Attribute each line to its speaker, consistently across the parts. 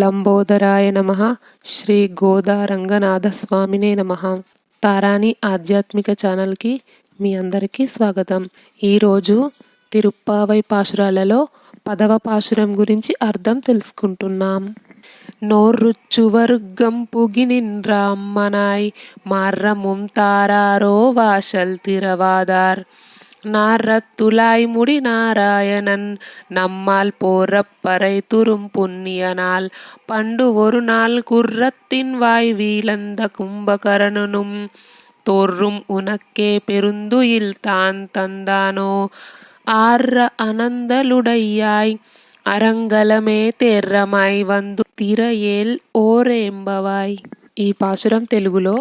Speaker 1: లంబోదరాయ నమ. శ్రీ గోదా రంగనాథ స్వామినే నమ. తారాణి ఆధ్యాత్మిక ఛానల్కి మీ అందరికీ స్వాగతం. ఈరోజు తిరుప్పావై పాశురాలలో పదవ పాశురం గురించి అర్థం తెలుసుకుంటున్నాం. నోర్రుచ్చువర్గం పుగినిన్రామ్మనాయ్ మార్రముం తారారో వాషల్ తిరవాదార్. நாரத்துலாய் முடி நாராயணன் நம்மால் போறப்பறை துரும் புண்ணியனால் பண்டு ஒரு நாள் குர்ரத்தின் வாய் வீலந்த கும்பகரனும் தோற்றும் உனக்கே பெருந்துயில் தான் தந்தானோ ஆர்ற அனந்தலுடையாய் అరంగలమే తెర్రమై వందు తిరయేల్ ఓరేంబవాయ్ ఈ పాసురం తెలుగులో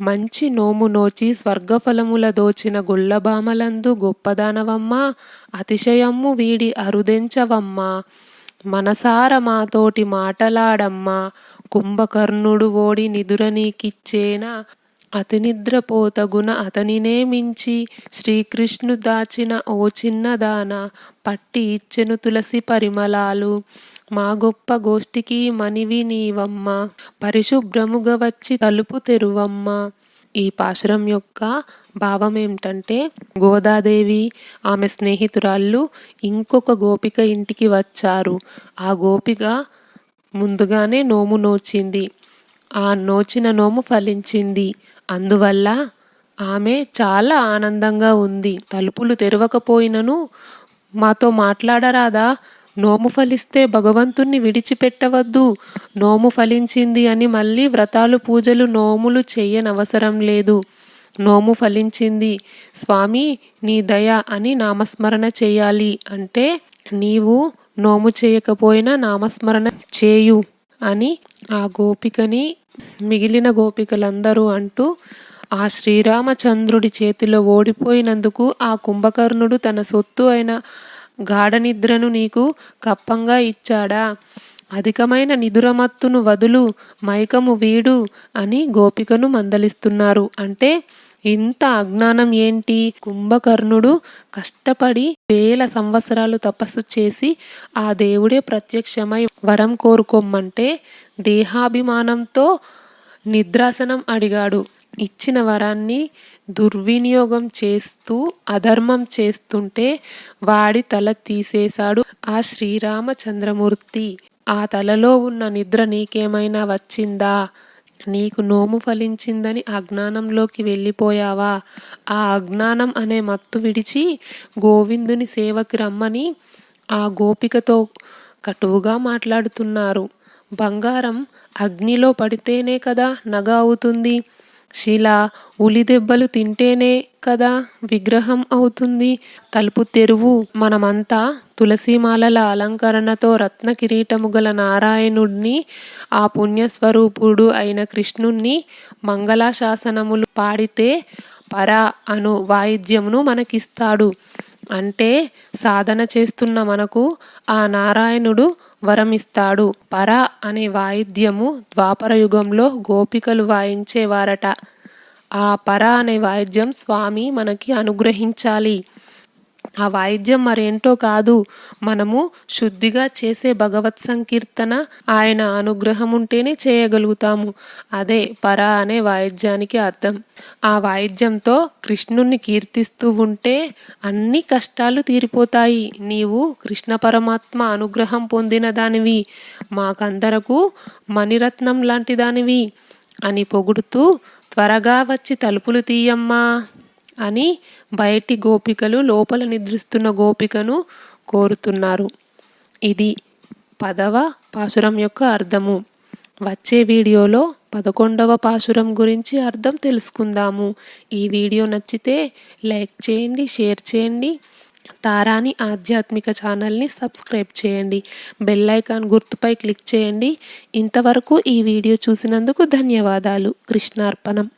Speaker 1: మంచి నోము నోచి స్వర్గఫలముల దోచిన గుళ్ళబామలందు గొప్పదానవమ్మా అతిశయమ్ము వీడి అరుదెంచవమ్మా. మనసార మాతోటి మాటలాడమ్మా కుంభకర్ణుడు ఓడి నిదుర నీకిచ్చేనా. అతినిద్రపోతగున అతనినే మించి శ్రీకృష్ణు దాచిన ఓ చిన్నదాన పట్టి ఇచ్చెను తులసి పరిమళాలు. మా గొప్ప గోష్ఠికి మనివి నీవమ్మ. పరిశుభ్రముగా వచ్చి తలుపు తెరువమ్మ. ఈ పాశురం యొక్క భావం ఏమిటంటే గోదాదేవి ఆమె స్నేహితురాళ్ళు ఇంకొక గోపిక ఇంటికి వచ్చారు. ఆ గోపిక ముందుగానే నోము నోచింది. ఆ నోచిన నోము ఫలించింది. అందువల్ల ఆమె చాలా ఆనందంగా ఉంది. తలుపులు తెరవకపోయినను మాతో మాట్లాడరాదా? నోము ఫలిస్తే భగవంతుణ్ణి విడిచిపెట్టవద్దు. నోము ఫలించింది అని మళ్ళీ వ్రతాలు పూజలు నోములు చెయ్యనవసరం లేదు. నోము ఫలించింది. స్వామి నీ దయ అని నామస్మరణ చేయాలి అంటే నీవు నోము చేయకపోయినా నామస్మరణ చేయు అని ఆ గోపికని మిగిలిన గోపికలందరూ అంటూ ఆ శ్రీరామచంద్రుడి చేతిలో ఓడిపోయినందుకు ఆ కుంభకర్ణుడు తన సొత్తు అయిన గాఢనిద్రను నీకు కప్పంగా ఇచ్చాడా? అధికమైన నిదురమత్తును వదులు మైకము వీడు అని గోపికను మందలిస్తున్నారు. అంటే ఇంత అజ్ఞానం ఏంటి? కుంభకర్ణుడు కష్టపడి వేల సంవత్సరాలు తపస్సు చేసి ఆ దేవుడే ప్రత్యక్షమై వరం కోరుకోమ్మంటే దేహాభిమానంతో నిద్రాసనం అడిగాడు. ఇచ్చిన వరాన్ని దుర్వినియోగం చేస్తూ అధర్మం చేస్తుంటే వాడి తల తీసేశాడు ఆ శ్రీరామచంద్రమూర్తి. ఆ తలలో ఉన్న నిద్ర నీకేమైనా వచ్చిందా? నీకు నోము ఫలించిందని అజ్ఞానంలోకి వెళ్ళిపోయావా? ఆ అజ్ఞానం అనే మత్తు విడిచి గోవిందుని సేవకి రమ్మని ఆ గోపికతో కటువుగా మాట్లాడుతున్నారు. బంగారం అగ్నిలో పడితేనే కదా నగ అవుతుంది. శిలా ఉలి దెబ్బలు తింటేనే కదా విగ్రహం అవుతుంది. తలుపు తెరువు మనమంతా తులసిమాలల అలంకరణతో రత్న కిరీటము గల నారాయణుడిని ఆ పుణ్యస్వరూపుడు అయిన కృష్ణుణ్ణి మంగళాశాసనములు పాడితే పర అను వాయిద్యమును మనకిస్తాడు. అంటే సాధన చేస్తున్న మనకు ఆ నారాయణుడు వరమిస్తాడు. పర అనే వాయిద్యము ద్వాపర యుగంలో గోపికలు వాయించేవారట. ఆ పర అనే వాయిద్యం స్వామి మనకి అనుగ్రహించాలి. ఆ వాయిద్యం మరేంటో కాదు. మనము శుద్ధిగా చేసే భగవత్ సంకీర్తన ఆయన అనుగ్రహం ఉంటేనే చేయగలుగుతాము. అదే పర అనే వాయిద్యానికి అర్థం. ఆ వాయిద్యంతో కృష్ణుణ్ణి కీర్తిస్తూ ఉంటే అన్ని కష్టాలు తీరిపోతాయి. నీవు కృష్ణ పరమాత్మ అనుగ్రహం పొందిన దానివి. మాకందరకు మణిరత్నం లాంటి దానివి. అని పొగుడుతూ త్వరగా వచ్చి తలుపులు తీయమ్మా. అని బయటి గోపికలు లోపల నిద్రిస్తున్న గోపికను కోరుతున్నారు. ఇది పదవ పాసురం యొక్క అర్థము. వచ్చే వీడియోలో పదకొండవ పాసురం గురించి అర్థం తెలుసుకుందాము. ఈ వీడియో నచ్చితే లైక్ చేయండి షేర్ చేయండి. తారాని ఆధ్యాత్మిక ఛానల్ని సబ్స్క్రైబ్ చేయండి. బెల్ ఐకాన్ గుర్తుపై క్లిక్ చేయండి. ఇంతవరకు ఈ వీడియో చూసినందుకు ధన్యవాదాలు. కృష్ణార్పణం.